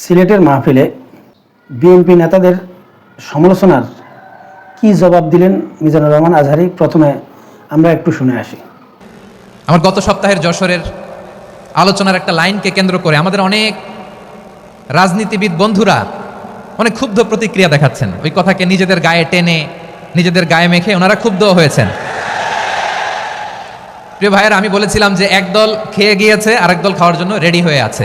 সিলেটের মাহফিলে বিএনপি নেতাদের সমালোচনার কি জবাব দিলেন মিজানুর রহমান আজহারি? প্রথমে আমরা একটু শুনে আসি। আমার গত সপ্তাহের যশোরের আলোচনার একটা লাইনকে কেন্দ্র করে আমাদের অনেক রাজনীতিবিদ বন্ধুরা অনেক ক্ষুব্ধ প্রতিক্রিয়া দেখাচ্ছেন। ওই কথাকে নিজেদের গায়ে টেনে, নিজেদের গায়ে মেখে ওনারা ক্ষুব্ধ হয়েছেন। প্রিয় ভাইয়ের, আমি বলেছিলাম যে একদল খেয়ে গিয়েছে, আরেক দল খাওয়ার জন্য রেডি হয়ে আছে।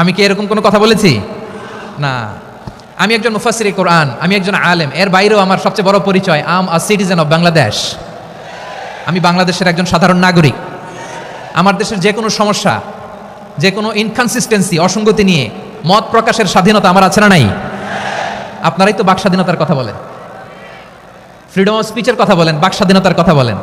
আমি কি এরকম কোনো কথা বলেছি? না। আমি একজন মুফাসিরি কোরআন, আমি একজন আলেম, এর বাইরেও আমার সবচেয়ে বড় পরিচয় I'm a citizen of Bangladesh আমি বাংলাদেশের একজন সাধারণ নাগরিক। আমার দেশের যে কোনো সমস্যা যে কোনো ইনকনসিস্টেন্সি অসঙ্গতি নিয়ে মত প্রকাশের স্বাধীনতা আমার আছে না নাই? আপনারাই তো বাক স্বাধীনতার কথা বলেন। ফ্রিডম অফ স্পিচের কথা বলেন, বাক স্বাধীনতার কথা বলেন।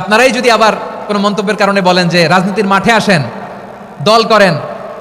আপনারাই যদি আবার কোনো মন্তব্যের কারণে বলেন যে রাজনীতির মাঠে আসেন, দল করেন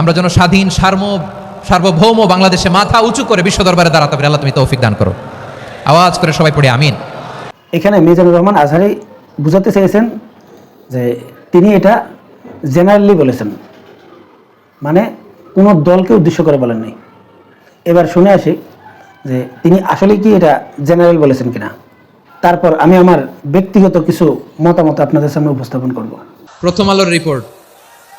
আমরা যেন স্বাধীন সার্ম সার্বভৌম বাংলাদেশে মাথা উঁচু করে বিশ্ব দরবারে দাঁড়াতে পারি। আল্লাহ তুমি তৌফিক দান করো। আওয়াজ করে সবাই পড়ে আমিন। এখানে মিজানুর রহমান আজহারি বুঝাতে চেয়েছেন যে তিনি এটা জেনারেলি বলেছেন। মানে কোনো দলকে উদ্দেশ্য করে বলেন নাই। এবার শুনে আসি যে তিনি আসলে কি এটা জেনারেল বলেছেন কিনা। তারপর আমি আমার ব্যক্তিগত কিছু মতামত আপনাদের সামনে উপস্থাপন করব। প্রথম আলোর report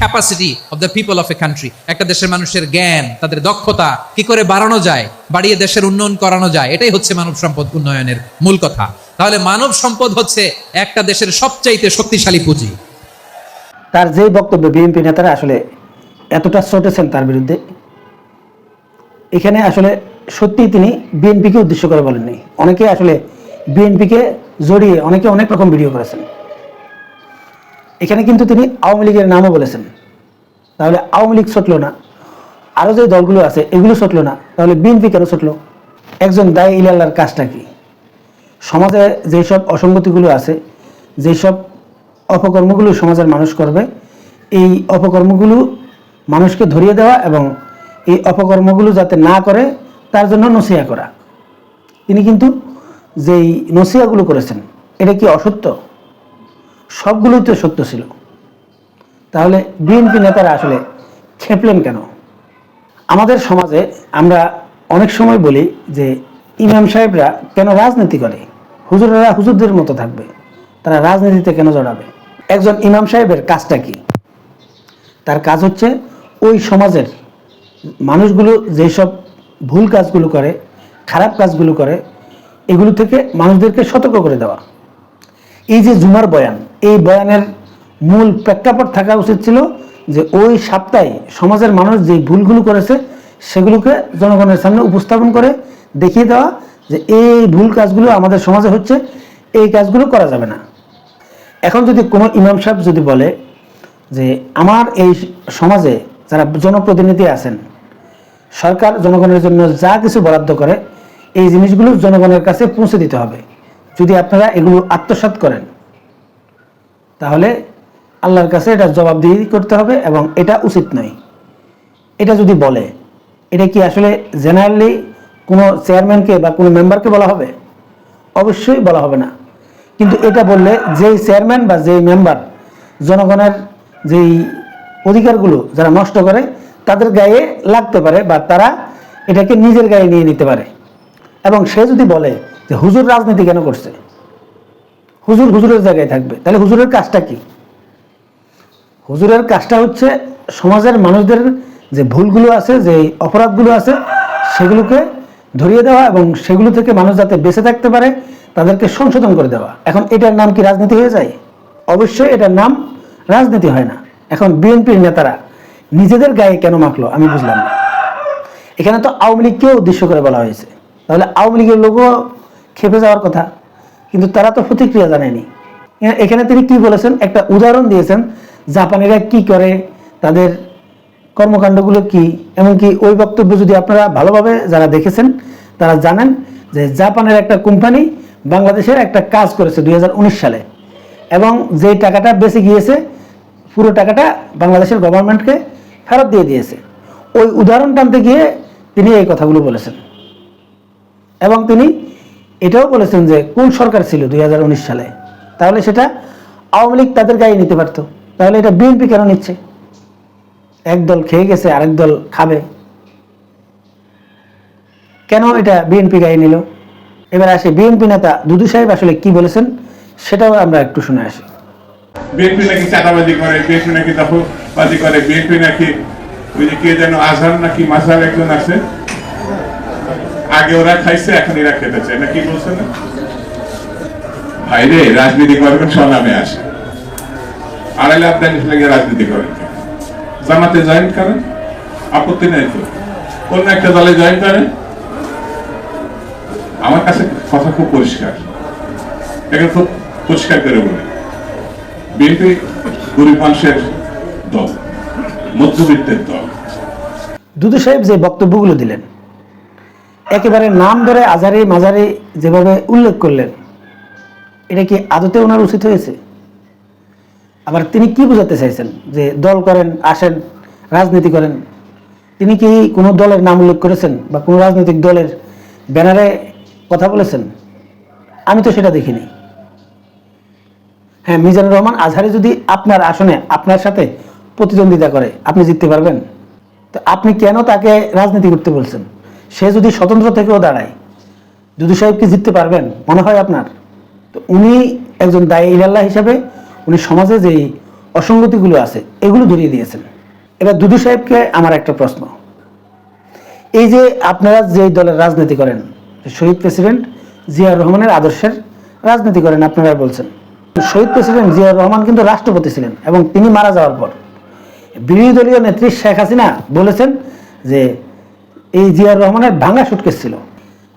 capacity of the people of a country একটা দেশের মানুষের জ্ঞান, তাদের দক্ষতা কি করে বাড়ানো যায়, বাড়িয়ে দেশের উন্নয়ন করানো যায়, এটাই হচ্ছে মানব সম্পদ উন্নয়নের মূল কথা। তাহলে মানব সম্পদ হচ্ছে একটা দেশের সবচাইতে শক্তিশালী পুঁজি। তার যেই বক্তব্য বিএনপি নেতারা আসলে এতটা চটেছেন তার বিরুদ্ধে, এখানে আসলে সত্যি তিনি বিএনপিকে উদ্দেশ্য করে বলেননি। অনেকে আসলে বিএনপিকে জড়িয়ে অনেকে অনেক রকম ভিডিও করেছেন। এখানে কিন্তু তিনি আওয়ামী লীগের নামও বলেছেন। তাহলে আওয়ামী লীগ ছুটলো না। আরও যে দলগুলো আছে, এগুলো ছুটলো না। তাহলে বিএনপি কেন ছুটলো? একজন দায়ী ইলাল্লার কাজটা কি? সমাজে যেসব অসঙ্গতিগুলো আছে, যেসব অপকর্মগুলো সমাজের মানুষ করবে, এই অপকর্মগুলো মানুষকে ধরিয়ে দেওয়া এবং এই অপকর্মগুলো যাতে না করে, তার জন্য নসিয়া করা। তিনি কিন্তু যেই নসিয়াগুলো করেছেন, এটা কি অসত্য? সবগুলোই তো সত্য ছিল। তাহলে বিএনপি নেতারা আসলে খেপলেন কেন? আমাদের সমাজে আমরা অনেক সময় বলি যে ইমাম সাহেবরা কেন রাজনীতি করে? হুজুরেরা হুজুরদের মতো থাকবে। তারা রাজনীতিতে কেন জড়াবে? একজন ইমাম সাহেবের কাজটা কি? তার কাজ হচ্ছে ওই সমাজের মানুষগুলো যেসব ভুল কাজগুলো করে, খারাপ কাজগুলো করে, এগুলো থেকে মানুষদেরকে সতর্ক করে দেওয়া। এই যে জুমার বয়ান এই বয়ানের মূল প্রেক্ষাপট থাকা উচিত ছিল যে ওই সপ্তাহে সমাজের মানুষ যে ভুলগুলো করেছে, সেগুলোকে জনগণের সামনে উপস্থাপন করে দেখিয়ে দেওয়া যে এই ভুল কাজগুলো আমাদের সমাজে হচ্ছে, এই কাজগুলো করা যাবে না। এখন যদি কোনো ইমাম সাহেব যদি বলে যে আমার এই সমাজে যারা জনপ্রতিনিধি আছেন, সরকার জনগণের জন্য যা কিছু বরাদ্দ করে, এই জিনিসগুলো জনগণের কাছে পৌঁছে দিতে হবে। যদি আপনারা এগুলো আত্মসাৎ করেন তাহলে আল্লাহর কাছে এটা জবাবদিহি করতে হবে এবং এটা উচিত নয়। এটা যদি বলে, এটা কি আসলে জেনারেলি কোনো চেয়ারম্যানকে বা কোনো মেম্বারকে বলা হবে? অবশ্যই বলা হবে না। কিন্তু এটা বললে যেই চেয়ারম্যান বা যেই মেম্বার জনগণের যেই অধিকারগুলো যারা নষ্ট করে, তাদের গায়ে লাগতে পারে বা তারা এটাকে নিজের গায়ে নিয়ে নিতে পারে। এবং সে যদি বলে যে হুজুর রাজনীতি কেন করছে? হুজুর হুজুরের জায়গায় থাকবে। তাহলে হুজুরের কাজটা কি? হুজুরের কাজটা হচ্ছে সমাজের মানুষদের যে ভুলগুলো আছে, যে অপরাধগুলো আছে, সেগুলোকে ধরিয়ে দেওয়া এবং সেগুলো থেকে মানুষ যাতে বেঁচে থাকতে পারে, তাদেরকে সংশোধন করে দেওয়া। এখন এটার নাম কি রাজনীতি হয়ে যায়? অবশ্যই এটার নাম রাজনীতি হয় না। এখন বিএনপির নেতারা নিজেদের গায়ে কেন মাখলো? আমি বুঝলাম না। এখানে তো আওয়ামী লীগকেও উদ্দেশ্য করে বলা হয়েছে। তাহলে আওয়ামী লীগের লোকও খেপে যাওয়ার কথা। কিন্তু তারা তো প্রতিক্রিয়া জানায়নি। এ- এখানে তিনি কি বলেছেন? একটা উদাহরণ দিয়েছেন, জাপানিরা কি করে, তাদের কর্মকাণ্ডগুলো কি, এমনকি ওই বক্তব্য যদি আপনারা ভালোভাবে যারা দেখেছেন, তারা জানেন যে জাপানের একটা কোম্পানি বাংলাদেশের একটা কাজ করেছে দুই হাজার উনিশ সালে। এবং যে টাকাটা বেঁচে গিয়েছে, পুরো টাকাটা বাংলাদেশের গভর্নমেন্টকে ফেরত দিয়ে দিয়েছে। ওই উদাহরণ টানতে গিয়ে তিনি এই কথাগুলো বলেছেন। এবং তিনি এটাও বলেছেন যে কোন সরকার ছিল দুই সালে? তাহলে সেটা আওয়ামী লীগ তাদের গায়ে নিতে পারতো। তাহলে এটা বিএনপি কেন নিচ্ছে? এক দল খেয়ে গেছে, আরেক দল খাবে। কেন এটা বিএনপি গায়ে নিল? এবার আসে বিএনপি নেতা দুদু সাহেব আসলে কি বলেছেন, সেটাও আমরা একটু শুনে আসি। বিএনপি নাকি চাঁদাবাজি করে, বিএনপি নাকি দখলবাজি করে, বিএনপি নাকি ওই যে কে যেন আজহার নাকি মাসার একজন আছে আগে ওরা খাইছে এখন এরা খেতেছে না কি বলছে না ভাইরে রাজনীতি করবেন স্বনামে আসে? আড়াইলে আপনার লাগে রাজনীতি করেন জামাতে জয়েন করেন? আপত্তি নেই তো? কোন একটা দলে জয়েন করেন? আমার কাছে কথা খুব পরিষ্কার। এটা খুব পরিষ্কার করে বলি। বিএনপি গরিব মানুষের দল, মধ্যবিত্তের দল। দুদু সাহেব যে বক্তব্যগুলো দিলেন একেবারে নাম ধরে আজারে মাজারে যেভাবে উল্লেখ করলেন, এটা কি আদতে ওনার উচিত হয়েছে? আবার তিনি কি বোঝাতে চাইছেন যে দল করেন, আসেন, রাজনীতি করেন? তিনি কি কোনো দলের নাম উল্লেখ করেছেন বা কোনো রাজনৈতিক দলের ব্যানারে কথা বলেছেন? আমি তো সেটা দেখিনি। হ্যাঁ মিজানুর রহমান আজহারি যদি আপনার আসনে, আপনার সাথে প্রতিদ্বন্দ্বিতা করে, আপনি জিততে পারবেন। তো আপনি কেন তাকে রাজনীতি করতে বলছেন? সে যদি স্বতন্ত্র থেকেও দাঁড়ায় দুদু সাহেব কি জিততে পারবেন, মনে হয় আপনার? তো উনি একজন দায়ী ইলাল্লাহ হিসাবে উনি সমাজে যেই অসঙ্গতিগুলো আছে, এগুলো ধরিয়ে দিয়েছেন। এবার দুদু সাহেবকে আমার একটা প্রশ্ন। এই যে আপনারা যে দলের রাজনীতি করেন শহীদ প্রেসিডেন্ট জিয়াউর রহমানের আদর্শের রাজনীতি করেন, আপনারা বলছেন। শহীদ প্রেসিডেন্ট জিয়াউর রহমান কিন্তু রাষ্ট্রপতি ছিলেন এবং তিনি মারা যাওয়ার পর বিরোধী দলীয় নেত্রী শেখ হাসিনা বলেছেন যে এই জিয়াউর রহমানের ভাঙা সুটকেস ছিল।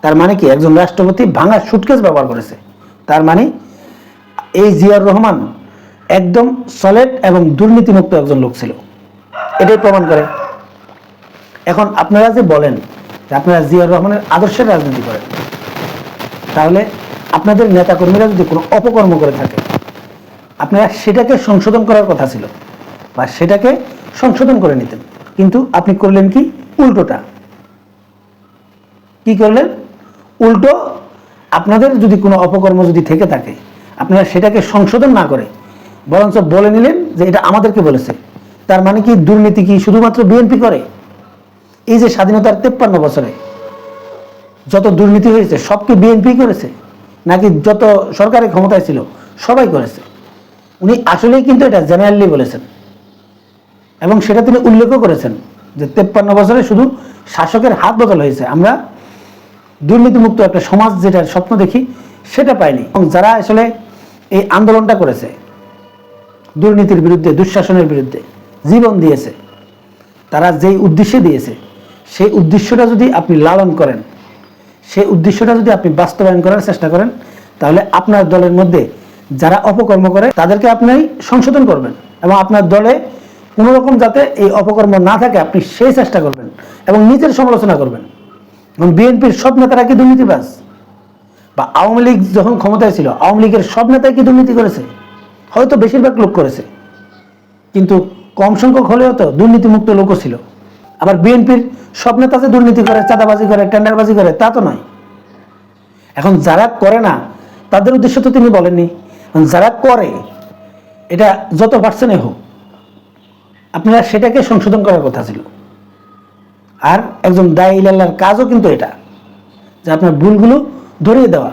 তার মানে কি? একজন রাষ্ট্রপতি ভাঙা সুটকেস ব্যবহার করেছে। তার মানে এই জিয়াউর রহমান একদম সলেড এবং দুর্নীতিমুক্ত একজন লোক ছিল। এটাই প্রমাণ করে। এখন আপনারা যে বলেন যে আপনারা জিয়াউর রহমানের আদর্শের রাজনীতি করেন, তাহলে আপনাদের নেতাকর্মীরা যদি কোনো অপকর্ম করে থাকে, আপনারা সেটাকে সংশোধন করার কথা ছিল বা সেটাকে সংশোধন করে নিতেন। কিন্তু আপনি করলেন কি? উল্টোটা। কি করলেন? উল্টো আপনাদের যদি কোনো অপকর্ম যদি থেকে থাকে, আপনারা সেটাকে সংশোধন না করে, বরঞ্চ বলে নিলেন যে এটা আমাদেরকে বলেছে। তার মানে কি দুর্নীতি কি শুধুমাত্র বিএনপি করে? এই যে স্বাধীনতার তেপ্পান্ন বছরে যত দুর্নীতি হয়েছে, সব কি বিএনপি করেছে? নাকি যত সরকারের ক্ষমতায় ছিল, সবাই করেছে? উনি আসলেই কিন্তু এটা জেনারেলি বলেছেন। এবং সেটা তিনি উল্লেখও করেছেন যে তেপ্পান্ন বছরে শুধু শাসকের হাত বদল হয়েছে। আমরা দুর্নীতিমুক্ত একটা সমাজ যেটার স্বপ্ন দেখি, সেটা পাইনি। এবং যারা আসলে এই আন্দোলনটা করেছে, দুর্নীতির বিরুদ্ধে, দুঃশাসনের বিরুদ্ধে জীবন দিয়েছে, তারা যেই উদ্দেশ্যে দিয়েছে, সেই উদ্দেশ্যটা যদি আপনি লালন করেন, সেই উদ্দেশ্যটা যদি আপনি বাস্তবায়ন করার চেষ্টা করেন, তাহলে আপনার দলের মধ্যে যারা অপকর্ম করে, তাদেরকে আপনি সংশোধন করবেন এবং আপনার দলে কোনো রকম যাতে এই অপকর্ম না থাকে, আপনি সেই চেষ্টা করবেন এবং নিজের সমালোচনা করবেন। এবং বিএনপির সব নেতারা কি দুর্নীতিবাজ? বা আওয়ামী লীগ যখন ক্ষমতায় ছিল, আওয়ামী লীগের সব নেতাই কি দুর্নীতি করেছে? হয়তো বেশিরভাগ লোক করেছে। কিন্তু কম সংখ্যক হলেও তো দুর্নীতিমুক্ত লোকও ছিল। আবার বিএনপির সব নেতা যে দুর্নীতি করে, চাঁদাবাজি করে, টেন্ডারবাজি করে, তা তো নয়। এখন যারা করে না, তাদের উদ্দেশ্য তো তিনি বলেননি। যারা করে, এটা যত পার্সেন্টে হোক, আপনারা সেটাকে সংশোধন করার কথা ছিল। আর একজন দায়ী ইলাল্লার কাজও কিন্তু এটা, যে আপনার ভুলগুলো ধরিয়ে দেওয়া।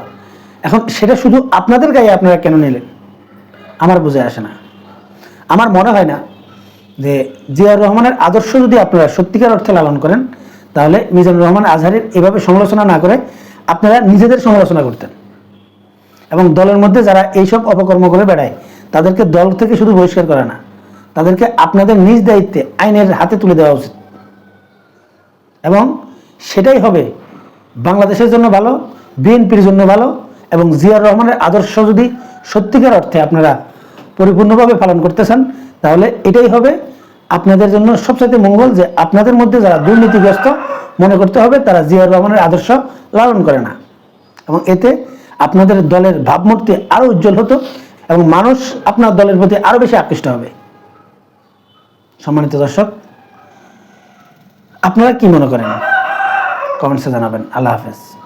এখন সেটা শুধু আপনাদের গায়ে আপনারা কেন নিলেন? আমার বুঝে আসে না। আমার মনে হয় না যে জিয়াউর রহমানের আদর্শ যদি আপনারা সত্যিকার অর্থে লালন করেন, তাহলে মিজানুর রহমান আজহারের এভাবে সমালোচনা না করে আপনারা নিজেদের সমালোচনা করতেন। এবং দলের মধ্যে যারা এইসব অপকর্ম করে বেড়ায়, তাদেরকে দল থেকে শুধু বহিষ্কার করে না, তাদেরকে আপনাদের নিজ দায়িত্বে আইনের হাতে তুলে দেওয়া উচিত। এবং সেটাই হবে বাংলাদেশের জন্য ভালো, বিএনপির জন্য ভালো এবং জিয়াউর রহমানের আদর্শ যদি সত্যিকার অর্থে আপনারা পরিপূর্ণভাবে পালন করতে চান তাহলে এটাই হবে আপনাদের জন্য সবচেয়ে মঙ্গল যে আপনাদের মধ্যে যারা দুর্নীতিগ্রস্ত মনে করতে হবে, তারা জিয়াউর রহমানের আদর্শ লালন করে না। এবং এতে আপনাদের দলের ভাবমূর্তি আরও উজ্জ্বল হতো এবং মানুষ আপনার দলের প্রতি আরও বেশি আকৃষ্ট হবে। সম্মানিত দর্শক আপনারা কি মনে করেন? কমেন্টসে জানাবেন। আল্লাহ হাফেজ।